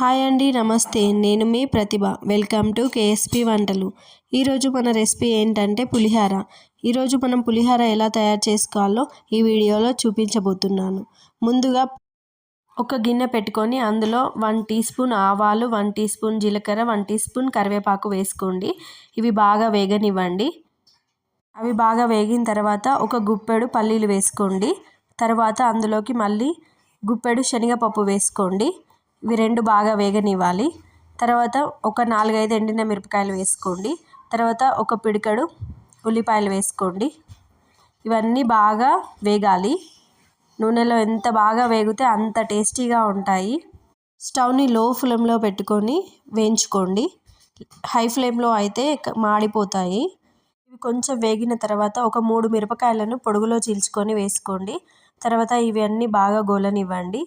Hi అండి నమస్తే. నేను మీ Pratibha. Welcome to KSP Vantalu. ఈరోజు మన రెసిపీ ఏంటంటే పులిహార. ఈరోజు మనం పులిహార ఎలా తయారు చేసుకోవాలో ఈ వీడియోలో చూపించబోతున్నాను. ముందుగా ఒక గిన్నె పెట్టుకొని అందులో వన్ టీ స్పూన్ ఆవాలు వన్ టీ స్పూన్ జీలకర్ర వన్ టీ స్పూన్ కరివేపాకు వేసుకోండి. ఇవి బాగా వేగనివ్వండి. అవి బాగా వేగిన తర్వాత ఒక గుప్పెడు పల్లీలు వేసుకోండి. తర్వాత అందులోకి మళ్ళీ గుప్పెడు శనగపప్పు వేసుకోండి. ఇవి రెండు బాగా వేగనివ్వాలి. తర్వాత ఒక నాలుగైదు ఎండిన మిరపకాయలు వేసుకోండి. తర్వాత ఒక పిడికడు ఉల్లిపాయలు వేసుకోండి. ఇవన్నీ బాగా వేగాలి. నూనెలో ఎంత బాగా వేగితే అంత టేస్టీగా ఉంటాయి. స్టవ్ని లో ఫ్లేమ్లో పెట్టుకొని వేయించుకోండి. హై ఫ్లేమ్లో అయితే మాడిపోతాయి. ఇవి కొంచెం వేగిన తర్వాత ఒక మూడు మిరపకాయలను పొడుగులో చీల్చుకొని వేసుకోండి. తర్వాత ఇవన్నీ బాగా గోలనివ్వండి.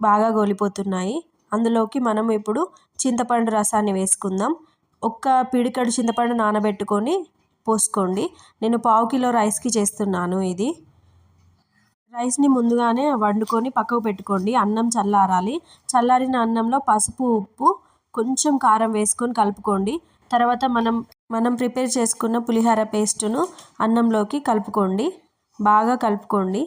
బాగా గోలిపోతున్నాయి. అందులోకి మనం ఇప్పుడు చింతపండు రసాన్ని వేసుకుందాం. ఒక్క పిడికడు చింతపండు నానబెట్టుకొని పోసుకోండి. నేను పావు కిలో రైస్కి చేస్తున్నాను ఇది. రైస్ని ముందుగానే వండుకొని పక్కకు పెట్టుకోండి. అన్నం చల్లారాలి. చల్లారిన అన్నంలో పసుపు ఉప్పు కొంచెం కారం వేసుకొని కలుపుకోండి. తర్వాత మనం మనం ప్రిపేర్ చేసుకున్న పులిహార పేస్టును అన్నంలోకి కలుపుకోండి. బాగా కలుపుకోండి.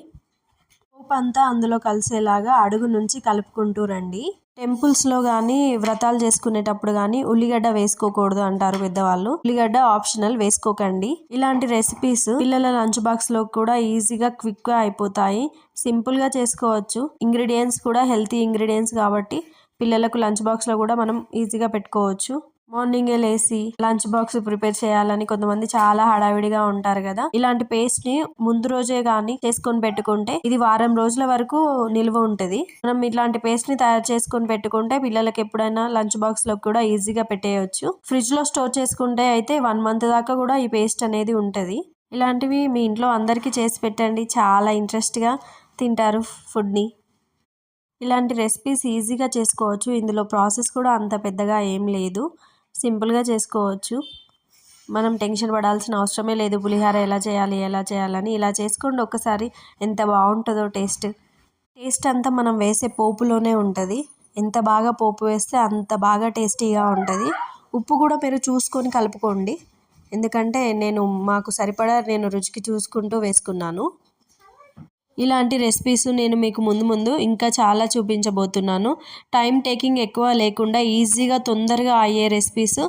అంతా అందులో కలిసేలాగా అడుగు నుంచి కలుపుకుంటూ రండి. టెంపుల్స్లో కానీ వ్రతాలు చేసుకునేటప్పుడు కానీ ఉల్లిగడ్డ వేసుకోకూడదు అంటారు పెద్దవాళ్ళు. ఉల్లిగడ్డ ఆప్షనల్ వేసుకోకండి. ఇలాంటి రెసిపీస్ పిల్లల లంచ్ బాక్స్లో కూడా ఈజీగా క్విక్గా అయిపోతాయి. సింపుల్గా చేసుకోవచ్చు. ఇంగ్రీడియంట్స్ కూడా హెల్తీ ఇంగ్రీడియంట్స్ కాబట్టి పిల్లలకు లంచ్ బాక్స్లో కూడా మనం ఈజీగా పెట్టుకోవచ్చు. మార్నింగే లేసి లంచ్ బాక్స్ ప్రిపేర్ చేయాలని కొంతమంది చాలా హడావిడిగా ఉంటారు కదా. ఇలాంటి పేస్ట్ని ముందు రోజే గానీ చేసుకొని పెట్టుకుంటే ఇది వారం రోజుల వరకు నిల్వ ఉంటది. మనం ఇట్లాంటి పేస్ట్ని తయారు చేసుకొని పెట్టుకుంటే పిల్లలకి ఎప్పుడైనా లంచ్ బాక్స్లో కూడా ఈజీగా పెట్టేయచ్చు. ఫ్రిడ్జ్లో స్టోర్ చేసుకుంటే అయితే వన్ మంత్ దాకా కూడా ఈ పేస్ట్ అనేది ఉంటది. ఇలాంటివి మీ ఇంట్లో అందరికీ చేసి పెట్టండి. చాలా ఇంట్రెస్ట్గా తింటారు ఫుడ్ని ఇలాంటి రెసిపీస్ ఈజీగా చేసుకోవచ్చు. ఇందులో ప్రాసెస్ కూడా అంత పెద్దగా ఏం లేదు. సింపుల్గా చేసుకోవచ్చు. మనం టెన్షన్ పడాల్సిన అవసరమే లేదు. పులిహార ఎలా చేయాలి ఎలా చేయాలని ఇలా చేసుకోండి ఒక్కసారి. ఎంత బాగుంటుందో టేస్ట్. టేస్ట్ అంతా మనం వేసే పోపులోనే ఉంటుంది. ఎంత బాగా పోపు వేస్తే అంత బాగా టేస్టీగా ఉంటుంది. ఉప్పు కూడా మీరు చూసుకొని కలుపుకోండి. ఎందుకంటే నేను మాకు సరిపడా నేను రుచికి చూసుకుంటూ వేసుకున్నాను. ఇలాంటి రెసిపీస్ నేను మీకు ముందు ముందు ఇంకా చాలా చూపించబోతున్నాను. టైం టేకింగ్ ఎక్కువ లేకుండా ఈజీగా తొందరగా అయ్యే రెసిపీస్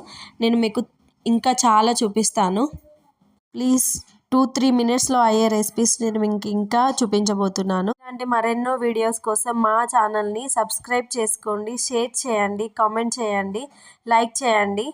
నేను మీకు ఇంకా చాలా చూపిస్తాను. ప్లీజ్ టూ త్రీ మినిట్స్లో అయ్యే రెసిపీస్ నేను మీకు ఇంకా చూపించబోతున్నాను. ఇలాంటి మరెన్నో వీడియోస్ కోసం మా ఛానల్ని సబ్స్క్రైబ్ చేసుకోండి షేర్ చేయండి కామెంట్ చేయండి లైక్ చేయండి.